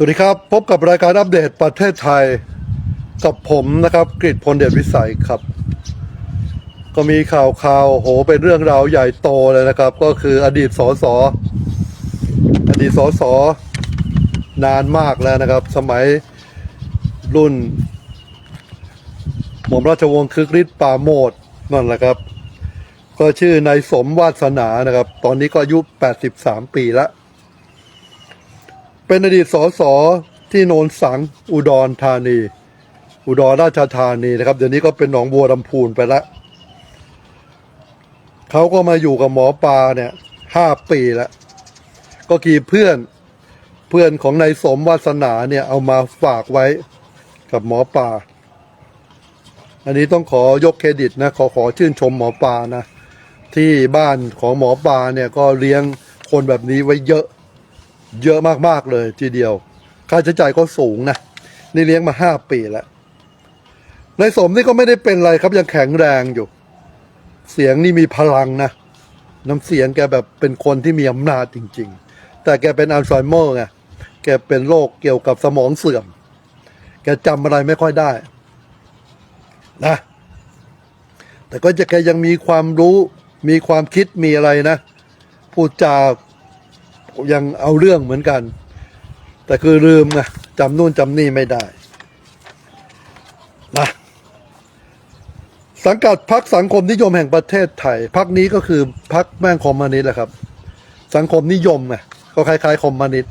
สวัสดีครับ พบกับรายการอัปเดตประเทศไทยกับผมนะครับกฤษพลเดชวิสัยครับ ก็มีข่าวข่าวโหเป็นเรื่องราวใหญ่โตเลยนะครับ ก็คืออดีตสสอดีตสสนานมากแล้วนะครับ สมัยรุ่น หม่อมราชวงศ์คึกฤทธิ์ปาโมดนั่นแหละครับ ก็ชื่อนายสมวาสนานะครับ ตอนนี้ก็อายุ 83 ปีแล้ว เป็นอดีตสสที่โนนสังอุดรธานี อุดรราชธานีนะครับ เดี๋ยวนี้ก็เป็นหนองบัวลำพูนไปแล้วเขาก็มาอยู่กับหมอปลาเนี่ยห้าปีแล้วก็กี่เพื่อนเพื่อนของนายสมวาสนาเนี่ยเอามาฝากไว้กับหมอปลาอันนี้ต้องขอยกเครดิตนะขอขอชื่นชมหมอปลานะ ที่บ้านของหมอปลาเนี่ยก็เลี้ยงคนแบบนี้ไว้เยอะ เยอะมากๆเลยทีเดียว ค่าใช้จ่ายก็สูงนะนี่เลี้ยงมาห้าปีแล้วนายสมนี่ก็ไม่ได้เป็นไรครับยังแข็งแรงอยู่ เสียงนี่มีพลังนะน้ำเสียงแกแบบเป็นคนที่มีอำนาจจริง ๆ แต่แกเป็นอัลไซเมอร์ไงแกเป็นโรคเกี่ยวกับสมองเสื่อม แกจำอะไรไม่ค่อยได้นะแต่ก็จะแกยังมีความรู้มีความคิดมีอะไรนะ พูดจา ยังเอาเรื่องเหมือนกัน แต่คือลืมไงจำนู่นจำนี่ไม่ได้นะสังกัดพักสังคมนิยมแห่งประเทศไทยพักนี้ก็คือพักแม่งคอมมิวนิสต์แหละครับ สังคมนิยมไงก็คล้ายๆคอมมิวนิสต์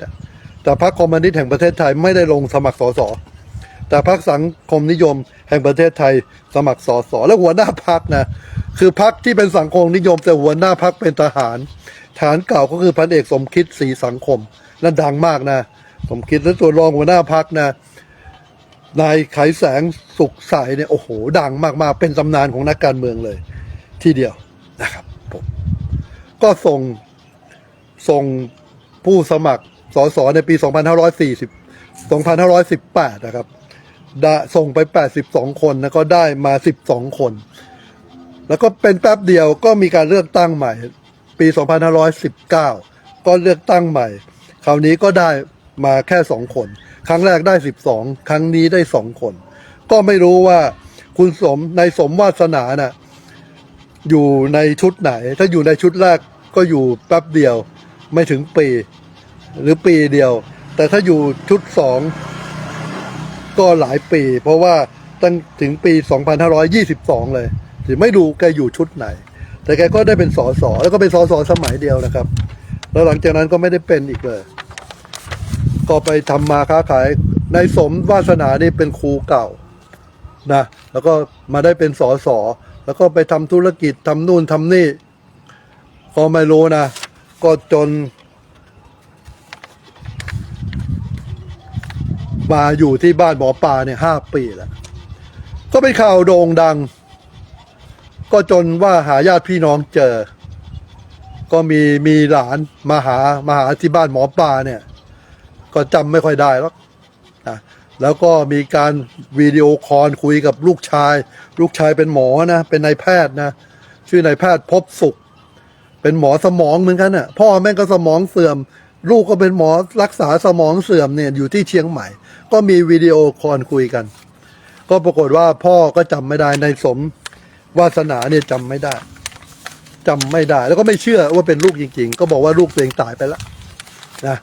แต่พักคอมมิวนิสต์แห่งประเทศไทยไม่ได้ลงสมัครสสแต่พักสังคมนิยมแห่งประเทศไทยสมัครสสแล้วหัวหน้าพักนะคือพักที่เป็นสังคมนิยมแต่หัวหน้าพักเป็นทหาร ฐานเก่าก็คือพันเอกสมคิดศรีสังคมนั่นดังมากนะ สมคิดและส่วรองหัวหน้าพักนะนายไขแสงสุขใสเนี่ยโอ้โห ดังมากๆ เป็นตำนานของนักการเมืองเลย ทีเดียวนะครับผมก็ส่งส่งผู้สมัครสสในปี 2540 2518 นะครับได้ส่งไป 82 คนแล้วก็ได้มา 12 คน แล้วก็เป็นแป๊บเดียวก็มีการเลือกตั้งใหม่ ปี 2519 ก็เลือกตั้งใหม่ คราวนี้ก็ได้มาแค่สองคน ครั้งแรกได้ 12 ครั้งนี้ได้สองคน ก็ไม่รู้ว่าคุณสมในสมวาสนาน่ะอยู่ในชุดไหน ถ้าอยู่ในชุดแรกก็อยู่แป๊บเดียวไม่ถึงปีหรือปีเดียว แต่ถ้าอยู่ชุดสองก็หลายปี เพราะว่าตั้งถึงปี 2522 เลย ถึงไม่รู้แกอยู่ชุดไหน แต่แกก็ได้เป็นสอสอแล้วก็เป็นสอสอสมัยเดียวนะครับ แล้วหลังจากนั้นก็ไม่ได้เป็นอีกเลย ก็ไปทำมาค้าขายในสมวาสนานี่เป็นครูเก่านะแล้วก็มาได้เป็นสอสอแล้วก็ไปทำธุรกิจทำนู่นทำนี่ก็ไม่รู้นะ ก็จน มาอยู่ที่บ้านหมอปลาเนี่ยห้าปีแล้ว ก็เป็นข่าวโด่งดัง ก็จนว่าหาญาติพี่น้องเจอ ก็มีมีหลานมาหามาหาที่บ้านหมอปลาเนี่ย ก็จำไม่ค่อยได้หรอกนะแล้วก็มีการวิดีโอคอลคุยกับลูกชาย ลูกชายเป็นหมอนะ เป็นนายแพทย์นะ ชื่อนายแพทย์พบสุข เป็นหมอสมองเหมือนกันน่ะ พ่อแม่ก็สมองเสื่อม ลูกก็เป็นหมอรักษาสมองเสื่อมเนี่ยอยู่ที่เชียงใหม่ ก็มีวิดีโอคอลคุยกัน ก็ปรากฏว่าพ่อก็จำไม่ได้ในสม วาสนาเนี่ยจำไม่ได้จำไม่ได้ แล้วก็ไม่เชื่อว่าเป็นลูกจริง ๆ ก็บอกว่าลูกตัวเองตายไปแล้วนะ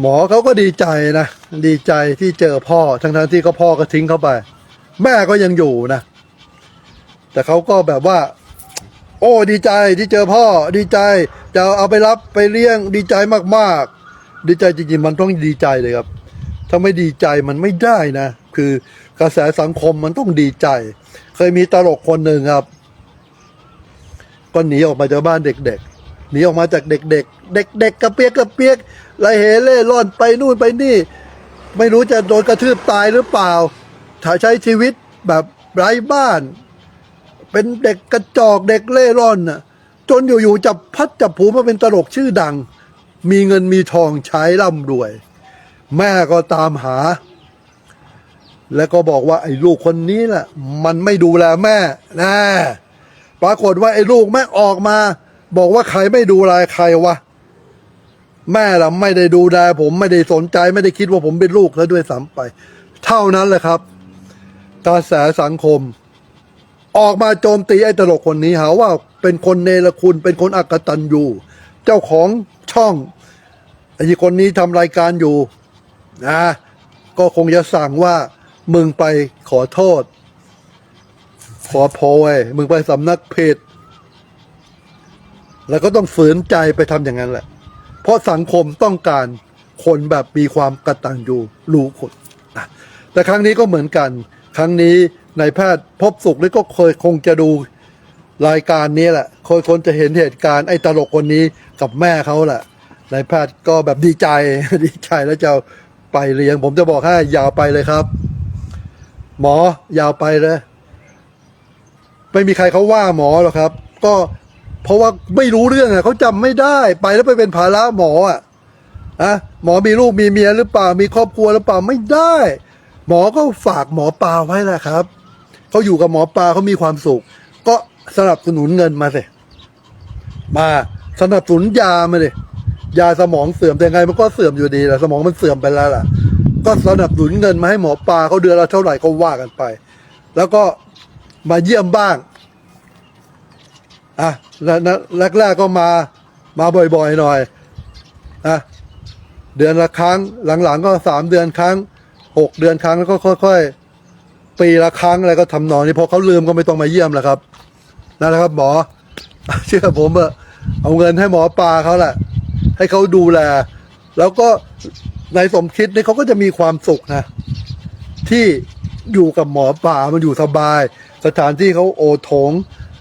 หมอเขาก็ดีใจนะดีใจที่เจอพ่อทั้งๆที่ก็พ่อก็ทิ้งเขาไป แม่ก็ยังอยู่นะแต่เขาก็แบบว่า โอ้ดีใจที่เจอพ่อ ดีใจ จะเอาไปรับไปเลี้ยง ดีใจมากๆ ดีใจจริงๆ มันต้องดีใจเลยครับ ถ้าไม่ดีใจมันไม่ได้นะ คือกระแสสังคมมันต้องดีใจ เคยมีตลกคนหนึ่งครับ ก็หนีออกมาจากบ้านเด็กๆหนีออกมาจากเด็กๆเด็กๆกระเปียกกระเปียกไรเหเล่ร่อนไปนู่นไปนี่ ไม่รู้จะโดนกระทืบตายหรือเปล่าถ้าใช้ชีวิตแบบไร้บ้าน เป็นเด็กกระจอกเด็กเล่ร่อนน่ะ จนอยู่ๆจับพัดจับผูมาเป็นตลกชื่อดัง มีเงินมีทองใช้ร่ำรวย แม่ก็ตามหา แล้วก็บอกว่าไอ้ลูกคนนี้แหละมันไม่ดูแลแม่นะปรากฏว่าไอ้ลูกแม่ออกมา บอกว่าใครไม่ดูแลใครวะแม่เราไม่ได้ดูแลผมไม่ได้สนใจไม่ได้คิดว่าผมเป็นลูกแล้วด้วยซ้ำไป เท่านั้นแหละครับกระแสสังคม ออกมาโจมตีไอ้ตลกคนนี้หาว่าเป็นคนเนรคุณเป็นคนอักตันอยู่ เจ้าของช่องไอ้คนนี้ทำรายการอยู่นะก็คงจะสั่งว่า มึงไปขอโทษ ขอโพยมึงไปสำนักเพจแล้วก็ต้องฝืนใจไปทำอย่างนั้นแหละ เพราะสังคมต้องการคนแบบมีความกระตัญญูรู้คนแต่ครั้งนี้ก็เหมือนกัน ครั้งนี้นายแพทย์พบสุขนี่ก็เคยคงจะดูรายการนี้แหละคอยคนจะเห็นเหตุการณ์ไอ้ตลกคนนี้กับแม่เขาแหละนายแพทย์ก็แบบดีใจดีใจแล้วจะไปเลี้ยง ผมจะบอกให้ยาวไปเลยครับ หมอยาวไปเลย ไม่มีใครเขาว่าหมอหรอกครับ ก็เพราะว่าไม่รู้เรื่องอะเขาจำไม่ได้ไปแล้วไปเป็นภาระหมออะอะหมอมีลูกมีเมียหรือเปล่ามีครอบครัวหรือเปล่าไม่ได้ หมอก็ฝากหมอปลาไว้แหละครับเขาอยู่กับหมอปลาเขามีความสุข ก็สนับสนุนเงินมาสิมาสนับสนุนยามาเลยยาสมองเสื่อมแต่ไงมันก็เสื่อมอยู่ดีแหละสมองมันเสื่อมไปแล้วล่ะ ก็สนับสนุนเงินมาให้หมอปลาเขาเดือนละเท่าไหร่ก็ว่ากันไป แล้วก็มาเยี่ยมบ้างอะแล้วแรกๆก็มามาบ่อยๆหน่อยอะเดือนละครั้ง หลังๆก็สามเดือนครั้งหกเดือนครั้งแล้วก็ค่อย ๆ ปีละครั้งอะไรก็ทำนองนี้พอเขาลืมก็ไม่ต้องมาเยี่ยมแล้วครับนั่นแหละครับหมอเชื่อผมเถอะเอาเงินให้หมอปลาเขาแหละให้เขาดูแล แล้วก็ ในสมคิดนี่เขาก็จะมีความสุขนะ ที่อยู่กับหมอป่ามันอยู่สบาย สถานที่เขาโอโถง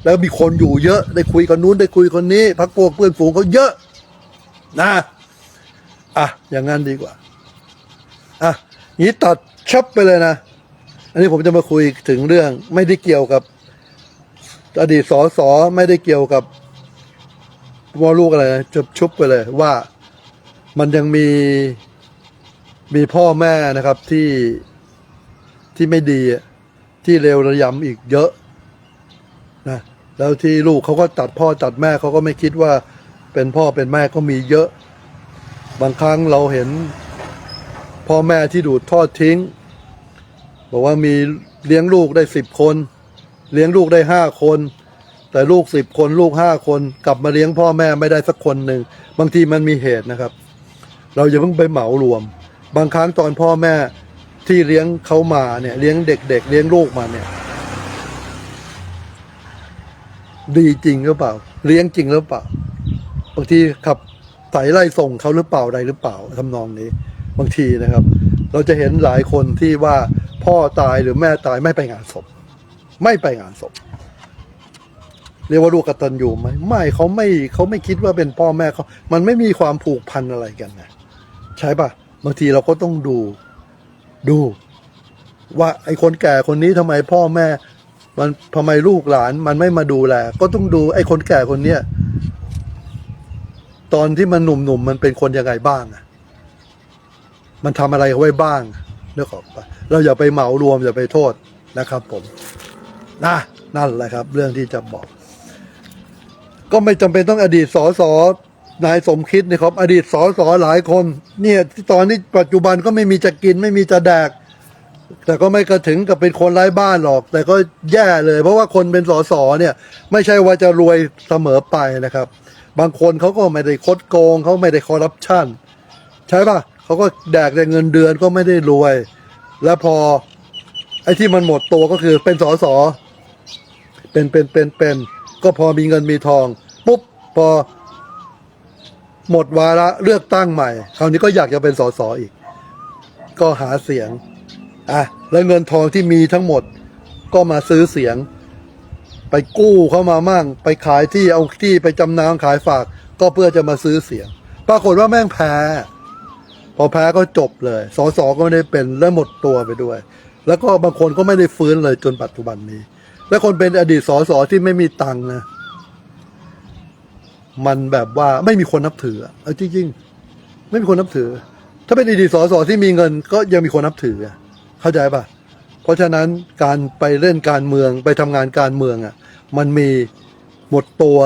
แล้วมีคนอยู่เยอะ ได้คุยกับนู้นได้คุยคนนี้พักพวกเพื่อนฝูงเขาเยอะ นะอะอย่างนั้นดีกว่าอะนี้ตัดชับไปเลยนะ อันนี้ผมจะมาคุยถึงเรื่อง ไม่ได้เกี่ยวกับ อดีตสอสอไม่ได้เกี่ยวกับวอลูกอะไรนะจบชุบไปเลยว่ามันยังมี มีพ่อแม่นะครับที่ที่ไม่ดีที่เลวระยำอีกเยอะนะแล้วที่ลูกเขาก็ตัดพ่อตัดแม่เขาก็ไม่คิดว่าเป็นพ่อเป็นแม่ก็มีเยอะ บางครั้งเราเห็น พ่อแม่ที่ดูดทอดทิ้ง บอกว่ามีเลี้ยงลูกได้สิบคน เลี้ยงลูกได้ห้าคน แต่ลูกสิบคนลูกห้าคน กลับมาเลี้ยงพ่อแม่ไม่ได้สักคนหนึ่งบางทีมันมีเหตุนะครับ เราอย่าเพิ่งไปเหมารวม บางครั้งตอนพ่อแม่ที่เลี้ยงเขามาเนี่ยเลี้ยงเด็กๆเลี้ยงลูกมาเนี่ย ดีจริงหรือเปล่า เลี้ยงจริงหรือเปล่าบางทีขับไถไล่ส่งเขาหรือเปล่าใดหรือเปล่าทำนองนี้ บางทีนะครับ เราจะเห็นหลายคนที่ว่าพ่อตายหรือแม่ตายไม่ไปงานศพ ไม่ไปงานศพเรียกว่าลูกกตัญญูไหมไม่เขาไม่เขาไม่คิดว่าเป็นพ่อแม่เขา มันไม่มีความผูกพันอะไรกันนะใช่ปะ บางทีเราก็ต้องดูดู ว่าไอ้คนแก่คนนี้ทำไมพ่อแม่ มันทำไมลูกหลานมันไม่มาดูแล ก็ต้องดูไอ้คนแก่คนเนี้ยตอนที่มันหนุ่มๆมันเป็นคนยังไงบ้างอะมันทำอะไรไว้บ้างเรื่องของเราอย่าไปเหมารวมอย่าไปโทษนะครับ ผมนะนั่นแหละครับ เรื่องที่จะบอก ก็ไม่จำเป็นต้องอดีตสอสอ นายสมคิดนะครับ อดีตสอสอหลายคน เนี่ยตอนนี้ปัจจุบันก็ไม่มีจะกินไม่มีจะแดก แต่ก็ไม่กระถึงกับเป็นคนไร้บ้านหรอก แต่ก็แย่เลย เพราะว่าคนเป็นสสเนี่ย ไม่ใช่ว่าจะรวยเสมอไปนะครับ บางคนเขาก็ไม่ได้คดโกงเขาไม่ได้คอร์รัปชันใช่ปะเขาก็แดกแต่เงินเดือนก็ไม่ได้รวย แล้วพอ ไอ้ที่มันหมดตัวก็คือเป็นสสเป็นเป็นเป็นเป็นก็พอมีเงินมีทอง ปุ๊บพอ หมดวาระเลือกตั้งใหม่ คราวนี้ก็อยากจะเป็นสสอีก ก็หาเสียงอะแล้วเงินทองที่มีทั้งหมดก็มาซื้อเสียง ไปกู้เข้ามามั่ง ไปขายที่เอาที่ไปจำนำขายฝาก ก็เพื่อจะมาซื้อเสียง ปรากฏว่าแม่งแพ้พอแพ้ก็จบเลยสสก็ไม่ได้เป็นและหมดตัวไปด้วย แล้วก็บางคนก็ไม่ได้ฟื้นเลยจนปัจจุบันนี้ และคนเป็นอดีตสสที่ไม่มีตังค์นะ มันแบบว่าไม่มีคนนับถืออะเอาจริงๆไม่มีคนนับถือ ถ้าเป็นอดีตสสที่มีเงิน ก็ยังมีคนนับถือเข้าใจปะเพราะฉะนั้นการไปเล่นการเมืองไปทำงานการเมืองอะ มันมีหมดตัว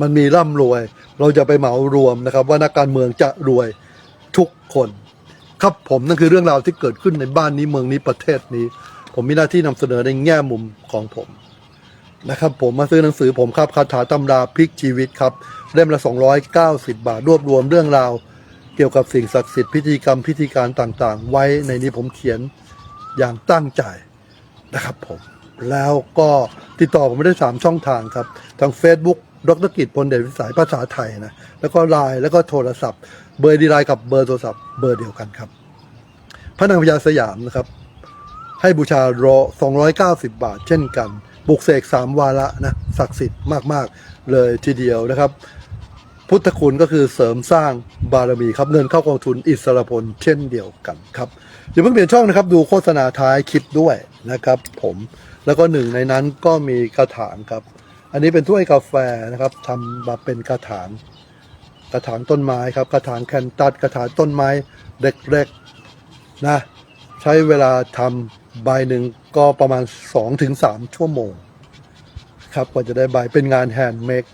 มันมีร่ำรวย เราจะไปเหมารวมนะครับ ว่านักการเมืองจะรวยทุกคน ครับผมนั่นคือเรื่องราวที่เกิดขึ้นในบ้านนี้เมืองนี้ประเทศนี้ ผมมีหน้าที่นำเสนอในแง่มุมของผม นะครับผมมาซื้อหนังสือผมครับคาถาตำราพลิกชีวิตครับเล่มละ 290 บาท รวบรวมเรื่องราว เกี่ยวกับสิ่งศักดิ์สิทธิ์พิธีกรรมพิธีการต่างๆ ไว้ในนี้ผมเขียนอย่างตั้งใจนะครับผม แล้วก็ติดต่อผมได้ 3 ช่องทางครับ ทาง Facebook ดรกิจพลเดชวิสัยภาษาไทยนะ แล้วก็ไลน์แล้วก็โทรศัพท์ เบอร์ดีไลน์กับเบอร์โทรศัพท์เบอร์เดียวกันครับ พระนางพญาสยามนะครับ ให้บูชารอ290 บาทเช่นกัน บุกเสกสามวาระนะศักดิ์สิทธิ์มาก ๆ เลยทีเดียวนะครับ พุทธคุณก็คือเสริมสร้างบารมีครับเงินเข้ากองทุนอิสรพลเช่นเดียวกันครับอย่าเพิ่งเปลี่ยนช่องนะครับดูโฆษณาท้ายคลิปด้วยนะครับผมแล้วก็หนึ่งในนั้นก็มีกระถางครับ อันนี้เป็นถ้วยกาแฟนะครับทำมาเป็นกระถางกระถางต้นไม้ครับกระถางแคนตัสกระถางต้นไม้เล็กๆนะใช้เวลาทำใบหนึ่ง ก็ประมาณ 2-3 ชั่วโมง ครับกว่าจะได้ใบเป็นงานแฮนด์เมด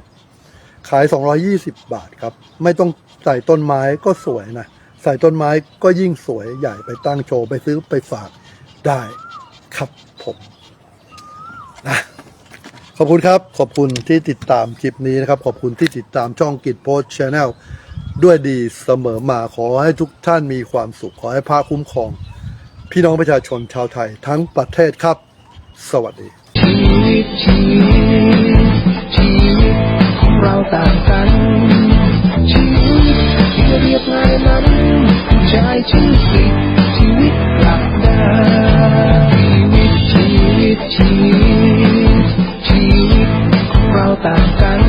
ขาย 220 บาทครับ ไม่ต้องใส่ต้นไม้ก็สวยนะ ใส่ต้นไม้ก็ยิ่งสวยใหญ่ไปตั้งโชว์ ไปซื้อไปฝากได้ครับผมนะขอบคุณครับ ขอบคุณที่ติดตามคลิปนี้นะครับ ขอบคุณที่ติดตามช่องกิจโพสชแนลด้วยดีเสมอมาขอให้ทุกท่านมีความสุข ขอให้พระคุ้มครอง พี่น้องประชาชนชาวไทยทั้งประเทศครับ สวัสดีชีวิตชีวิตชีวิตของเราต่างกันชีวิตที่เรียบง่ายนั้นใช้ชื่อสิชีวิตกลับได้ชีวิตชีวิตชีวิตชีวิตของเราต่างกัน